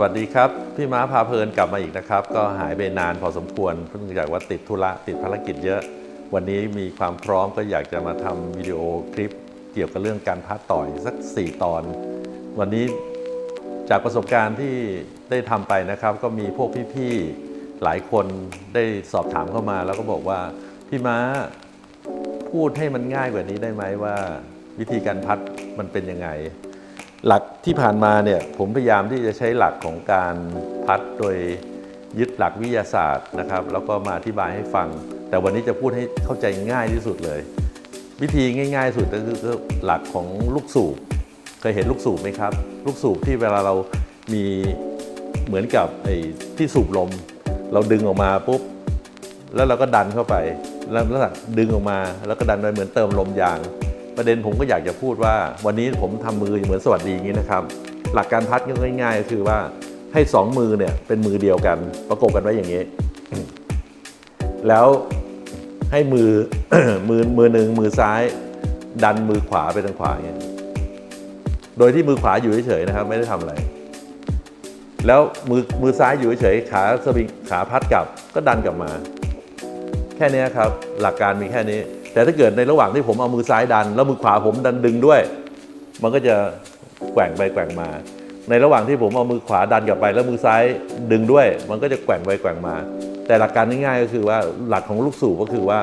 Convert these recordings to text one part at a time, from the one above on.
วัสดีครับ พี่ม้าพาเพลินกลับมาอีกนะครับ ก็หายไปนานพอสมควรเพิ่งจากว่าติดธุระติดภารกิจเยอะ วันนี้มีความพร้อมก็อยากจะมาทำวิดีโอคลิป เกี่ยวกับเรื่องการพัดต่อยสัก 4 ตอน วันนี้จากประสบการณ์ที่ได้ทำไปนะครับ ก็มีพวกพี่ๆหลายคนได้สอบถามเข้ามา แล้วก็บอกว่าพี่ม้าพูดให้มันง่ายกว่านี้ได้ไหมว่า วิธีการพัดมันเป็นยังไง หลักที่ผ่านมาเนี่ยผมพยายามที่จะใช้หลักของการพัดโดยยึดหลักวิทยาศาสตร์นะครับ แล้วก็มาอธิบายให้ฟัง แต่วันนี้จะพูดให้เข้าใจง่ายที่สุดเลย วิธีง่าย ๆ สุดก็คือหลักของลูกสูบเคยเห็นลูกสูบไหมครับ ลูกสูบที่เวลาเรามีเหมือนกับไอ้ที่สูบลม เราดึงออกมาปุ๊บแล้วเราก็ดันเข้าไปแล้วแล้วดึงออกมา แล้วก็ดันไปเหมือนเติมลมยาง ประเด็นผมก็อยากจะพูดว่า วันนี้ผมทำมือเหมือนสวัสดีอย่างนี้นะครับ หลักการพัดก็ง่าย ๆ ก็คือว่าให้สองมือเนี่ยเป็นมือเดียวกัน ประกบกันไว้อย่างนี้ แล้วให้มือมือมือหนึ่งมือซ้าย ดันมือขวาไปทางขวาอย่างเงี้โดยที่มือขวาอยู่เฉยๆนะครับ ไม่ได้ทำอะไร แล้วมือมือซ้ายอยู่เฉยๆขาสวิงขาพัดกลับก็ดันกลับมา แค่นี้ครับ หลักการมีแค่นี้ แต่ถ้าเกิดในระหว่างที่ผมเอามือซ้ายดัน แล้วมือขวาผมดันดึงด้วย มันก็จะแกว่งไปแกว่งมา ในระหว่างที่ผมเอามือขวาดันกลับไป แล้วมือซ้ายดึงด้วย มันก็จะแกว่งไปแกว่งมา แต่หลักการง่ายๆก็คือว่าหลักของลูกสูบก็คือว่า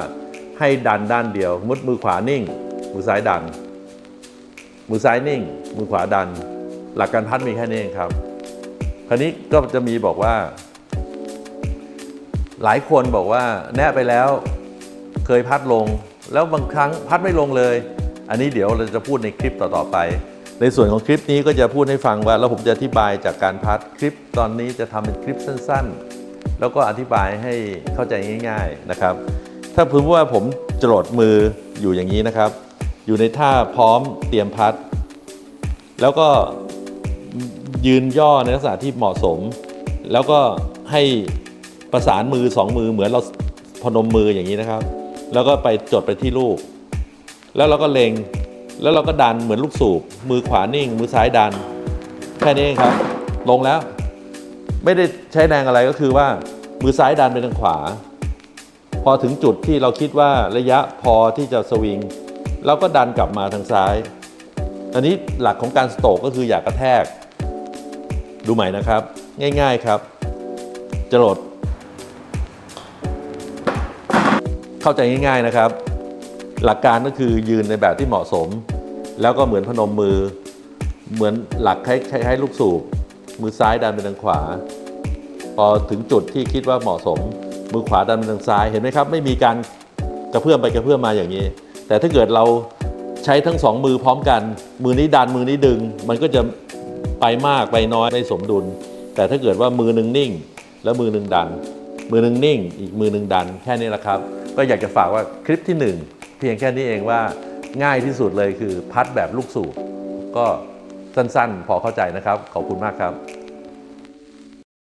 ให้ดันด้านเดียวมุดมือขวานิ่ง มือซ้ายดัน มือซ้ายนิ่ง มือขวาดัน หลักการพัดมีแค่นี้เองครับ คราวนี้ก็จะมีบอกว่า หลายคนบอกว่าแนะไปแล้วเคยพัดลง แล้วบางครั้งพัดไม่ลงเลย อันนี้เดี๋ยวเราจะพูดในคลิปต่อๆไป ในส่วนของคลิปนี้ก็จะพูดให้ฟังว่า แล้วผมจะอธิบายจากการพัดคลิปตอนนี้จะทำเป็นคลิปสั้น ๆ แล้วก็อธิบายให้เข้าใจง่าย ๆนะครับ ถ้าพึงว่าผมจรดมืออยู่อย่างนี้นะครับ อยู่ในท่าพร้อมเตรียมพัด แล้วก็ยืนย่อในลักษณะที่เหมาะสม แล้วก็ให้ประสานมือสองมือเหมือนเราพนมมืออย่างนี้นะครับ แล้วก็ไปจดไปที่ลูก แล้วเราก็เล็ง แล้วเราก็ดันเหมือนลูกสูบ มือขวานิ่ง มือซ้ายดัน แค่นี้เองครับ ลงแล้ว ไม่ได้ใช้แรงอะไรก็คือว่า มือซ้ายดันไปทางขวา พอถึงจุดที่เราคิดว่าระยะพอที่จะสวิง เราก็ดันกลับมาทางซ้าย อันนี้หลักของการสโตรกก็คืออย่ากกระแทก ดูใหม่นะครับ ง่าย ๆครับ จรด เข้าใจง่ายๆนะครับ หลักการก็คือยืนในแบบที่เหมาะสม แล้วก็เหมือนพนมมือ เหมือนหลักคล้ายๆลูกสูบ มือซ้ายดันไปทางขวา พอถึงจุดที่คิดว่าเหมาะสม มือขวาดันไปทางซ้ายเห็นไหมครับ ไม่มีการกระเพื่อมไปกระเพื่อมมาอย่างนี้ แต่ถ้าเกิดเราใช้ทั้งสองมือพร้อมกัน มือนี้ดันมือนี้ดึง มันก็จะไปมากไปน้อยไม่สมดุล แต่ถ้าเกิดว่ามือหนึ่งนิ่ง แล้วมือหนึ่งดัน มือหนึ่งนิ่ง อีกมือหนึ่งดันแค่นี้แหละครับ ก็อยากจะฝากว่าคลิปที่หนึ่งเพียงแค่นี้เองว่าง่ายที่สุดเลยคือพัดแบบลูกสูบก็สั้นๆ พอเข้าใจนะครับ ขอบคุณมากครับ